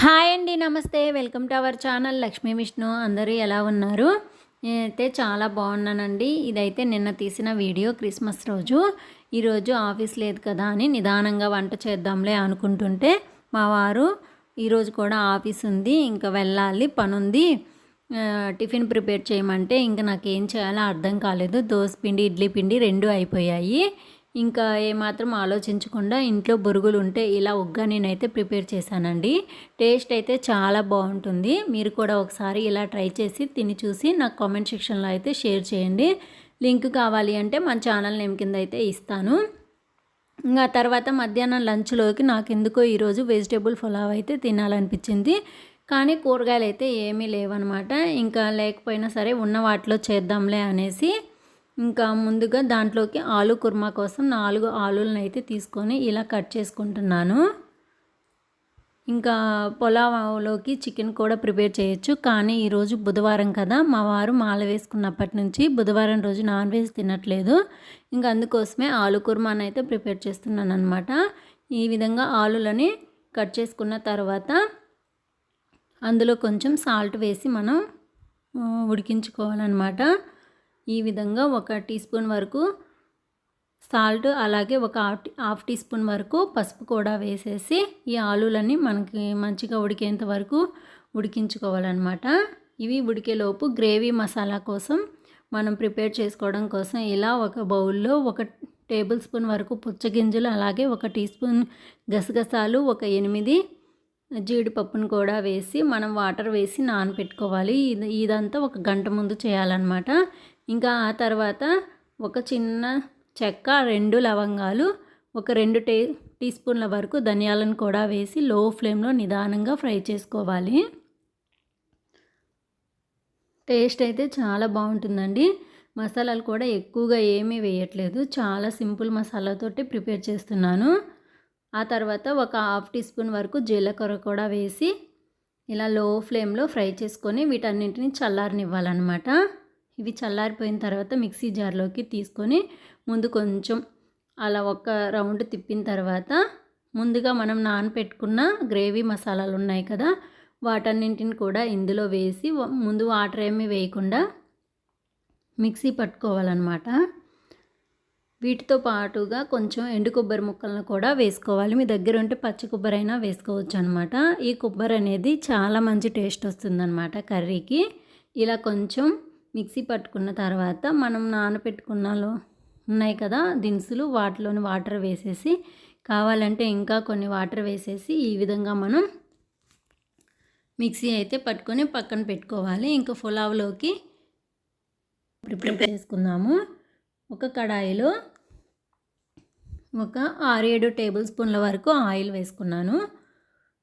Hi అండి నమస్తే. Welcome to our channel Lakshmi Vishnu. అందరూ ఎలా ఉన్నారు? నేనైతే చాలా బాగున్నానండి. ఇదైతే నిన్న తీసిన వీడియో క్రిస్మస్ రోజు. ఈరోజు ఆఫీస్ లేదు కదా అని నిదానంగా వంట చేద్దాంలే అనుకుంటుంటే మా వారు ఈరోజు కూడా ఆఫీస్ ఉంది ఇంకా వెళ్ళాలి పని ఉంది టిఫిన్ ప్రిపేర్ చేయమంటే ఇంకా నాకు ఏం చేయాలో అర్థం కాలేదు. దోశ పిండి ఇడ్లీ పిండి రెండు అయిపోయాయి. ఇంకా ఏమాత్రం ఆలోచించకుండా ఇంట్లో బొరుగులు ఉంటే ఇలా ఉగ్గా నేనైతే ప్రిపేర్ చేశానండి. టేస్ట్ అయితే చాలా బాగుంటుంది. మీరు కూడా ఒకసారి ఇలా ట్రై చేసి తిని చూసి నాకు కామెంట్ సెక్షన్లో అయితే షేర్ చేయండి. లింక్ కావాలి అంటే మన ఛానల్ నేమ్ కింద అయితే ఇస్తాను. ఇంకా తర్వాత మధ్యాహ్నం లంచ్లోకి నాకు ఎందుకో ఈరోజు వెజిటేబుల్ పులావ్ అయితే తినాలనిపించింది. కానీ కూరగాయలు అయితే ఏమీ లేవన్నమాట ఇంకా లేకపోయినా సరే ఉన్న వాటిలో చేద్దాంలే అనేసి ఇంకా ముందుగా దాంట్లోకి ఆలు కుర్మా కోసం నాలుగు ఆలులను అయితే తీసుకొని ఇలా కట్ చేసుకుంటున్నాను. ఇంకా పులావ్లోకి చికెన్ కూడా ప్రిపేర్ చేయొచ్చు. కానీ ఈరోజు బుధవారం కదా మా వారు మాల వేసుకున్నప్పటి నుంచి బుధవారం రోజు నాన్ వెజ్ తినట్లేదు. ఇంకా అందుకోసమే ఆలు కుర్మాని అయితే ప్రిపేర్ చేస్తున్నాను అనమాట ఈ విధంగా ఆలులని కట్ చేసుకున్న తర్వాత అందులో కొంచెం సాల్ట్ వేసి మనం ఉడికించుకోవాలన్నమాట. ఈ విధంగా ఒక టీ స్పూన్ వరకు సాల్ట్ అలాగే ఒక హాఫ్ హాఫ్ టీ స్పూన్ వరకు పసుపు కూడా వేసేసి ఈ ఆలులన్నీ మనకి మంచిగా ఉడికేంత వరకు ఉడికించుకోవాలన్నమాట. ఇవి ఉడికేలోపు గ్రేవీ మసాలా కోసం మనం ప్రిపేర్ చేసుకోవడం కోసం ఇలా ఒక బౌల్లో ఒక టేబుల్ స్పూన్ వరకు పుచ్చగింజలు అలాగే ఒక టీ స్పూన్ గసగసాలు ఒక ఎనిమిది జీడిపప్పును కూడా వేసి మనం వాటర్ వేసి నానబెట్టుకోవాలి ఇది ఇదంతా ఒక గంట ముందు చేయాలన్నమాట. ఇంకా ఆ తర్వాత ఒక చిన్న చెక్క రెండు లవంగాలు ఒక రెండు టే టీ స్పూన్ల వరకు ధనియాలను కూడా వేసి లో ఫ్లేమ్లో నిదానంగా ఫ్రై చేసుకోవాలి. టేస్ట్ అయితే చాలా బాగుంటుందండి. మసాలాలు కూడా ఎక్కువగా ఏమీ వేయట్లేదు. చాలా సింపుల్ మసాలాతోటి ప్రిపేర్ చేస్తున్నాను. ఆ తర్వాత ఒక హాఫ్ టీ స్పూన్ వరకు జీలకర్ర కూడా వేసి ఇలా లో ఫ్లేమ్లో ఫ్రై చేసుకొని వీటన్నింటిని చల్లారనివ్వాలన్నమాట. ఇవి చల్లారిపోయిన తర్వాత మిక్సీ జార్లోకి తీసుకొని ముందు కొంచెం అలా ఒక రౌండ్ తిప్పిన తర్వాత ముందుగా మనం నానపెట్టుకున్న గ్రేవీ మసాలాలు ఉన్నాయి కదా వాటన్నింటిని కూడా ఇందులో వేసి ముందు వాటర్ ఏమీ వేయకుండా మిక్సీ పట్టుకోవాలన్నమాట. వీటితో పాటుగా కొంచెం ఎండు కొబ్బరి ముక్కలను కూడా వేసుకోవాలి. మీ దగ్గర ఉంటే పచ్చి కొబ్బరి అయినా వేసుకోవచ్చు అనమాట ఈ కొబ్బరి అనేది చాలా మంచి టేస్ట్ వస్తుందన్నమాట కర్రీకి. ఇలా కొంచెం మిక్సీ పట్టుకున్న తర్వాత మనం నానపెట్టుకున్నలో ఉన్నాయి కదా దినుసులు వాటిలోని వాటర్ వేసేసి కావాలంటే ఇంకా కొన్ని వాటర్ వేసేసి ఈ విధంగా మనం మిక్సీ అయితే పట్టుకొని పక్కన పెట్టుకోవాలి. ఇంకా పులావ్లోకి ప్రిపేర్ చేసుకుందాము. ఒక కడాయిలో ఒక ఆరేడు టేబుల్ స్పూన్ల వరకు ఆయిల్ వేసుకున్నాను.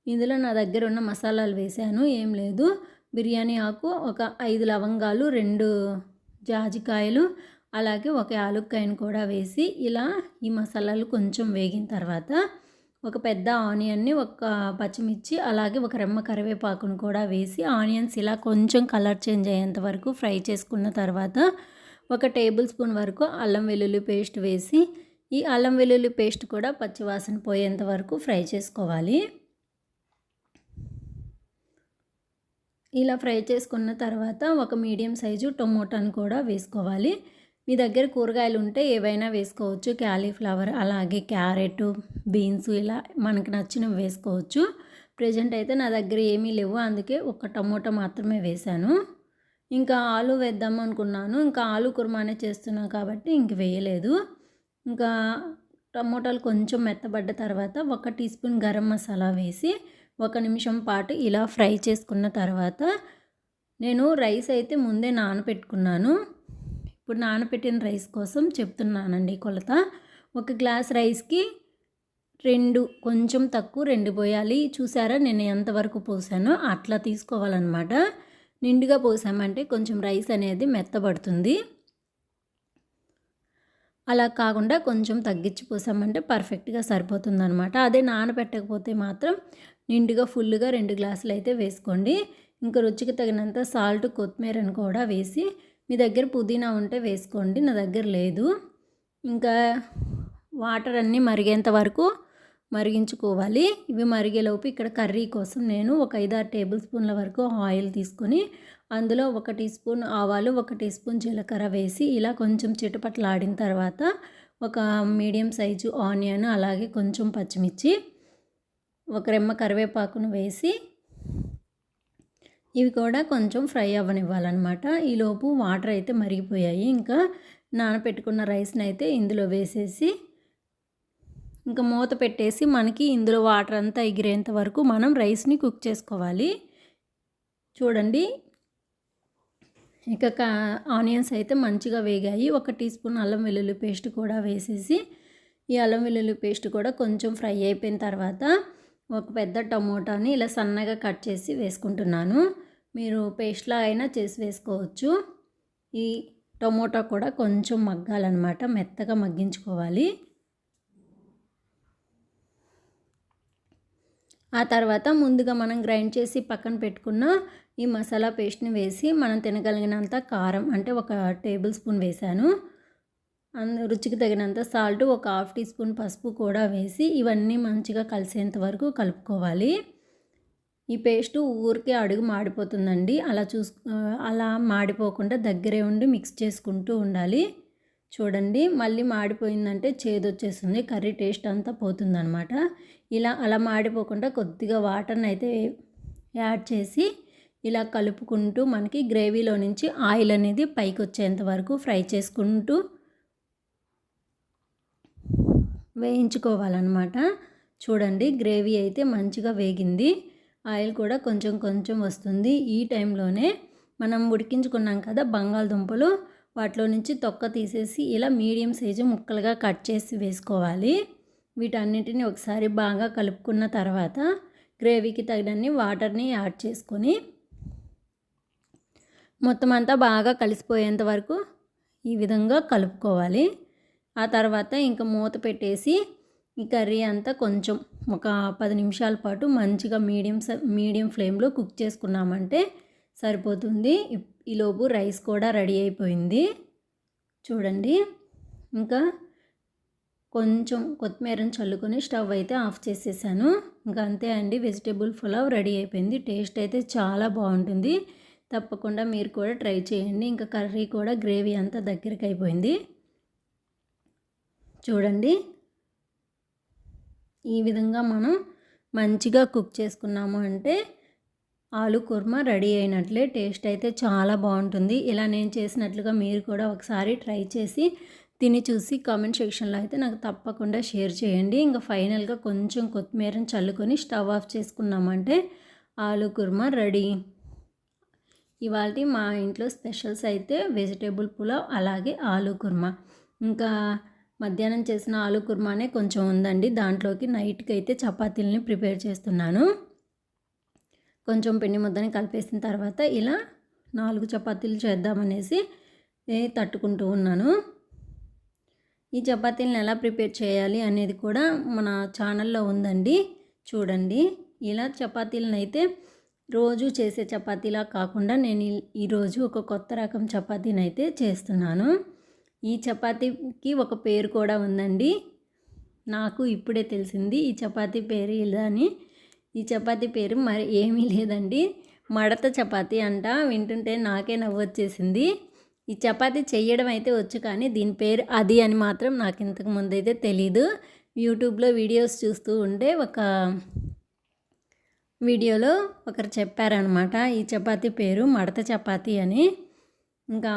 ఇందులో నా దగ్గర ఉన్న మసాలాలు వేసాను ఏం లేదు. బిర్యానీ ఆకు ఒక ఐదు లవంగాలు రెండు జాజికాయలు అలాగే ఒక యాలుక్కాయను కూడా వేసి ఇలా ఈ మసాలాలు కొంచెం వేగిన తర్వాత ఒక పెద్ద ఆనియన్ని ఒక పచ్చిమిర్చి అలాగే ఒక రెమ్మ కరివేపాకును కూడా వేసి ఆనియన్స్ ఇలా కొంచెం కలర్ చేంజ్ అయ్యేంత వరకు ఫ్రై చేసుకున్న తర్వాత ఒక టేబుల్ స్పూన్ వరకు అల్లం వెల్లుల్లి పేస్ట్ వేసి ఈ అల్లం వెల్లుల్లి పేస్ట్ కూడా పచ్చివాసన పోయేంత వరకు ఫ్రై చేసుకోవాలి. ఇలా ఫ్రై చేసుకున్న తర్వాత ఒక మీడియం సైజు టొమాటోని కూడా వేసుకోవాలి. మీ దగ్గర కూరగాయలు ఉంటే ఏవైనా వేసుకోవచ్చు. క్యాలీఫ్లవర్ అలాగే క్యారెట్ బీన్స్ ఇలా మనకు నచ్చినవి వేసుకోవచ్చు. ప్రజెంట్ అయితే నా దగ్గర ఏమీ లేవు అందుకే ఒక టమోటా మాత్రమే వేశాను. ఇంకా ఆలు వేద్దాం అనుకున్నాను. ఇంకా ఆలు కుర్మానే చేస్తున్నాను కాబట్టి ఇంక వేయలేదు. ఇంకా టమోటాలు కొంచెం మెత్తబడ్డ తర్వాత ఒక టీ స్పూన్ గరం మసాలా వేసి ఒక నిమిషం పాటు ఇలా ఫ్రై చేసుకున్న తర్వాత నేను రైస్ అయితే ముందే నానబెట్టుకున్నాను ఇప్పుడు నానబెట్టిన రైస్ కోసం చెప్తున్నానండి కొలత. ఒక గ్లాస్ రైస్కి రెండు కొంచెం తక్కువ రెండు పోయాలి. చూసారా నేను ఎంతవరకు పోసానో అట్లా తీసుకోవాలన్నమాట. నిండుగా పోసామంటే కొంచెం రైస్ అనేది మెత్తబడుతుంది. అలా కాకుండా కొంచెం తగ్గించి పోసామంటే పర్ఫెక్ట్గా సరిపోతుంది అనమాట అదే నానబెట్టకపోతే మాత్రం నిండుగా ఫుల్గా రెండు గ్లాసులు అయితే వేసుకోండి. ఇంకా రుచికి తగినంత సాల్ట్ కొత్తిమీరని కూడా వేసి మీ దగ్గర పుదీనా ఉంటే వేసుకోండి. నా దగ్గర లేదు. ఇంకా వాటర్ అన్నీ మరిగేంత వరకు మరిగించుకోవాలి. ఇవి మరిగేలోపు ఇక్కడ కర్రీ కోసం నేను ఒక ఐదారు టేబుల్ స్పూన్ల వరకు ఆయిల్ తీసుకొని అందులో ఒక టీ స్పూన్ ఆవాలు ఒక టీ స్పూన్ జీలకర్ర వేసి ఇలా కొంచెం చిటపట్లాడిన తర్వాత ఒక మీడియం సైజు ఆనియన్ అలాగే కొంచెం పచ్చిమిర్చి ఒక రెమ్మ కరివేపాకును వేసి ఇవి కూడా కొంచెం ఫ్రై అవ్వనివ్వాలన్నమాట. ఈలోపు వాటర్ అయితే మరిగిపోయాయి. ఇంకా నానపెట్టుకున్న రైస్ని అయితే ఇందులో వేసేసి ఇంకా మూత పెట్టేసి మనకి ఇందులో వాటర్ అంతా ఎగిరేంత వరకు మనం రైస్ని కుక్ చేసుకోవాలి. చూడండి. ఇక ఆనియన్స్ అయితే మంచిగా వేగాయి. ఒక టీ స్పూన్ అల్లం వెల్లుల్లి పేస్ట్ కూడా వేసేసి ఈ అల్లం వెల్లుల్లి పేస్ట్ కూడా కొంచెం ఫ్రై అయిపోయిన తర్వాత ఒక పెద్ద టమోటాని ఇలా సన్నగా కట్ చేసి వేసుకుంటున్నాను. మీరు పేస్ట్లా అయినా చేసి వేసుకోవచ్చు. ఈ టమోటా కూడా కొంచెం మగ్గాలన్నమాట. మెత్తగా మగ్గించుకోవాలి. ఆ తర్వాత ముందుగా మనం గ్రైండ్ చేసి పక్కన పెట్టుకున్న ఈ మసాలా పేస్ట్ని వేసి మనం తినగలిగినంత కారం అంటే ఒక టేబుల్ స్పూన్ వేసాను రుచికి తగినంత సాల్ట్ ఒక హాఫ్ టీ స్పూన్ పసుపు కూడా వేసి ఇవన్నీ మంచిగా కలిసేంత వరకు కలుపుకోవాలి. ఈ పేస్ట్ ఊరికే అడుగు మాడిపోతుందండి. అలా చూస్ అలా మాడిపోకుండా దగ్గరే ఉండి మిక్స్ చేసుకుంటూ ఉండాలి. చూడండి మళ్ళీ మాడిపోయిందంటే చేదు వచ్చేస్తుంది కర్రీ టేస్ట్ అంతా పోతుందనమాట ఇలా అలా మాడిపోకుండా కొద్దిగా వాటర్ని అయితే యాడ్ చేసి ఇలా కలుపుకుంటూ మనకి గ్రేవీలో నుంచి ఆయిల్ అనేది పైకి వచ్చేంత వరకు ఫ్రై చేసుకుంటూ వేయించుకోవాలన్నమాట. చూడండి గ్రేవీ అయితే మంచిగా వేగింది. ఆయిల్ కూడా కొంచెం కొంచెం వస్తుంది. ఈ టైంలోనే మనం ఉడికించుకున్నాం కదా బంగాళదుంపలు వాటిలో నుంచి తొక్క తీసేసి ఇలా మీడియం సైజు ముక్కలుగా కట్ చేసి వేసుకోవాలి. వీటన్నిటిని ఒకసారి బాగా కలుపుకున్న తర్వాత గ్రేవీకి తగినన్ని వాటర్ని యాడ్ చేసుకొని మొత్తం అంతా బాగా కలిసిపోయేంత వరకు ఈ విధంగా కలుపుకోవాలి. ఆ తర్వాత ఇంకా మూత పెట్టేసి ఈ కర్రీ అంతా కొంచెం ఒక పది నిమిషాల పాటు మంచిగా మీడియం మీడియం ఫ్లేమ్లో కుక్ చేసుకున్నామంటే సరిపోతుంది. ఈలోపు రైస్ కూడా రెడీ అయిపోయింది. చూడండి. ఇంకా కొంచెం కొత్తిమీరని చల్లుకొని స్టవ్ అయితే ఆఫ్ చేసేసాను. ఇంకా అంతే అండి వెజిటేబుల్ పులావ్ రెడీ అయిపోయింది. టేస్ట్ అయితే చాలా బాగుంటుంది. తప్పకుండా మీరు కూడా ట్రై చేయండి. ఇంకా కర్రీ కూడా గ్రేవీ అంతా దగ్గరికి అయిపోయింది. చూడండి ఈ విధంగా మనం మంచిగా కుక్ చేసుకున్నాము అంటే ఆలు కుర్మా రెడీ అయినట్లే. టేస్ట్ అయితే చాలా బాగుంటుంది. ఇలా నేను చేసినట్లుగా మీరు కూడా ఒకసారి ట్రై చేసి తిని చూసి కామెంట్ సెక్షన్లో అయితే నాకు తప్పకుండా షేర్ చేయండి. ఇంకా ఫైనల్గా కొంచెం కొత్తిమీరని చల్లుకొని స్టవ్ ఆఫ్ చేసుకున్నామంటే ఆలు కుర్మా రెడీ ఇవాళ మా ఇంట్లో స్పెషల్స్ అయితే వెజిటేబుల్ పులావ్ అలాగే ఆలు కుర్మా. ఇంకా మధ్యాహ్నం చేసిన ఆలు కుర్మానే కొంచెం ఉందండి. దాంట్లోకి నైట్కి అయితే చపాతీలని ప్రిపేర్ చేస్తున్నాను. కొంచెం పిండి ముద్దని కలిపేసిన తర్వాత ఇలా నాలుగు చపాతీలు చేద్దామనేసి తట్టుకుంటూ ఉన్నాను. ఈ చపాతీలను ఎలా ప్రిపేర్ చేయాలి అనేది కూడా మన ఛానల్లో ఉందండి. చూడండి. ఇలా చపాతీలను అయితే రోజు చేసే చపాతీలా కాకుండా నేను ఈరోజు ఒక కొత్త రకం చపాతీని అయితే చేస్తున్నాను. ఈ చపాతీకి ఒక పేరు కూడా ఉందండి. నాకు ఇప్పుడే తెలిసింది ఈ చపాతీ పేరు ఇలా అని. ఈ చపాతీ పేరు మరి ఏమీ లేదండి. మడత చపాతీ అంట. వింటుంటే నాకే నవ్వు వచ్చేసింది. ఈ చపాతి చేయడం అయితే వచ్చు కానీ దీని పేరు అది అని మాత్రం నాకు ఇంతకు ముందు అయితే తెలీదు. యూట్యూబ్లో వీడియోస్ చూస్తూ ఉంటే ఒక వీడియోలో ఒకరు చెప్పారనమాట ఈ చపాతి పేరు మడత చపాతి అని. ఇంకా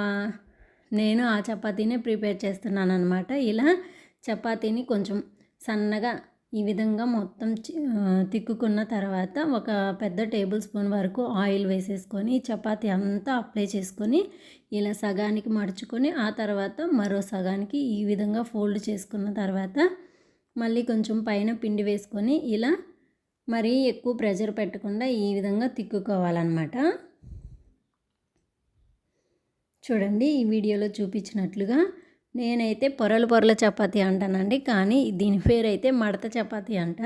నేను ఆ చపాతీనే ప్రిపేర్ చేస్తున్నాను అనమాట ఇలా చపాతీని కొంచెం సన్నగా ఈ విధంగా మొత్తం తిక్కుకున్న తర్వాత ఒక పెద్ద టేబుల్ స్పూన్ వరకు ఆయిల్ వేసేసుకొని చపాతీ అంతా అప్లై చేసుకొని ఇలా సగానికి మడుచుకొని ఆ తర్వాత మరో సగానికి ఈ విధంగా ఫోల్డ్ చేసుకున్న తర్వాత మళ్ళీ కొంచెం పైన పిండి వేసుకొని ఇలా మరీ ఎక్కువ ప్రెషర్ పెట్టకుండా ఈ విధంగా తిక్కుకోవాలన్నమాట. చూడండి ఈ వీడియోలో చూపించినట్లుగా నేనైతే పొరలు పొరల చపాతీ అంటానండి కానీ దీని పేరు అయితే మడత చపాతీ అంట.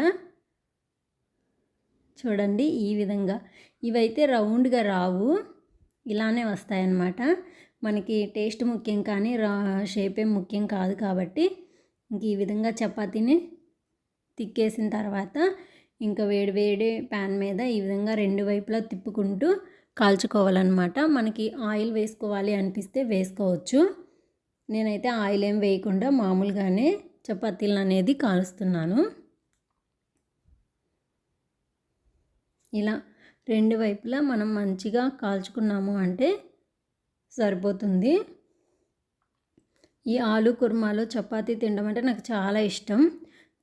చూడండి ఈ విధంగా. ఇవైతే రౌండ్గా రావు. ఇలానే వస్తాయన్నమాట. మనకి టేస్ట్ ముఖ్యం కానీ రా షేప్ ఏం ముఖ్యం కాదు కాబట్టి ఇంక ఈ విధంగా చపాతీని తిక్కేసిన తర్వాత ఇంకా వేడి వేడి ప్యాన్ మీద ఈ విధంగా రెండు వైపులా తిప్పుకుంటూ కాల్చుకోవాలన్నమాట. మనకి ఆయిల్ వేసుకోవాలి అనిపిస్తే వేసుకోవచ్చు. నేనైతే ఆయిల్ ఏం వేయకుండా మామూలుగానే చపాతీలు అనేది కాలుస్తున్నాను. ఇలా రెండు వైపులా మనం మంచిగా కాల్చుకున్నాము అంటే సరిపోతుంది. ఈ ఆలు కుర్మాలో చపాతీ తినడం అంటే నాకు చాలా ఇష్టం.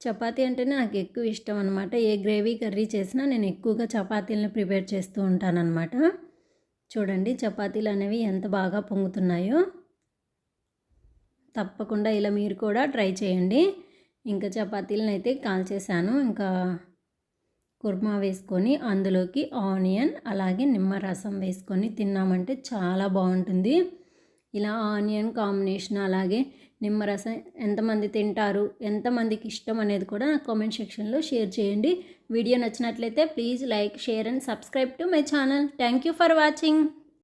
చపాతీ అంటేనే నాకు ఎక్కువ ఇష్టం అనమాట ఏ గ్రేవీ కర్రీ చేసినా నేను ఎక్కువగా చపాతీలను ప్రిపేర్ చేస్తూ ఉంటానన్నమాట. చూడండి చపాతీలు అనేవి ఎంత బాగా పొంగుతున్నాయో. తప్పకుండా ఇలా మీరు కూడా ట్రై చేయండి. ఇంకా చపాతీలను అయితే కాల్చేసాను ఇంకా కుర్మా వేసుకొని అందులోకి ఆనియన్ అలాగే నిమ్మరసం వేసుకొని తిన్నామంటే చాలా బాగుంటుంది. ఇలా ఆనియన్ కాంబినేషన్ అలాగే నిమ్మరసం ఎంతమంది తింటారు ఎంతమందికి ఇష్టం అనేది కూడా నాకు కామెంట్ సెక్షన్లో షేర్ చేయండి. వీడియో నచ్చినట్లయితే please like share and subscribe to my channel. Thank you for watching.